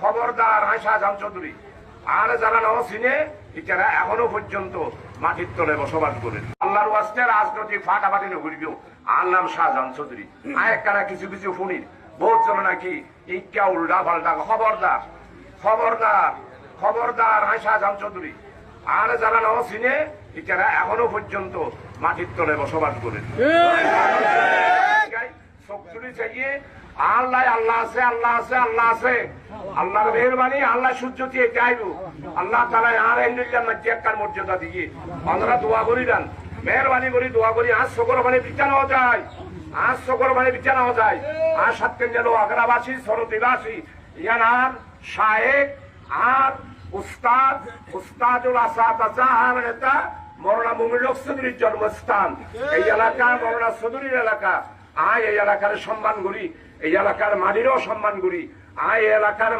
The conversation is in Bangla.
খবরদার আয় শাহজাহান চৌধুরী। আর যারা নাও চিনে এটারা এখনও পর্যন্ত মাটির তলে বসবাস করেন। আল্লাহর ওয়াস্তে রাজনৈতিক ফাটাফাটি নগরিব আর নাম শাহজাহান চৌধুরী। কারা কিছু কিছু শুনির বহুত জন নাকি ইকা উল্টা পাল্টা খবরদার। খবরদার খবরদার আয় শাহজাহান চৌধুরী। আর যারা নাও চিনে এটারা এখনও পর্যন্ত মাটির তলে বসবাস করেন। শক্তির চাইয়ে আল্লাহ আল্লাহ আছে আল্লাহ আছে আল্লাহ আছে। আল্লাহর মেহরবানি আল্লাহ সূর্য দিয়ে চাইব আল্লাহ তালা আর মধ্যে একটার মর্যাদা দিয়ে। আমরা দোয়া করি দেন। মেহরবানি করি, দোয়া করি। আজ সকল মানে বিছানো যায়। আজ সকল মানে বিছানো যায়। আর সাতকেন গেল আগ্রাবাসী সরতিবাসী ইয়ানার শাহেক আর উস্তাদ, উস্তাদুল আসাদ আজাহার নেতা মরনা মুমিলক চৌধুরীর জন্মস্থান। এই এলাকা মরনা চৌধুরীর এলাকা। আয় এই এলাকার সম্মান করি এই এলাকার মালিরও সম্মান করি আয় এলাকার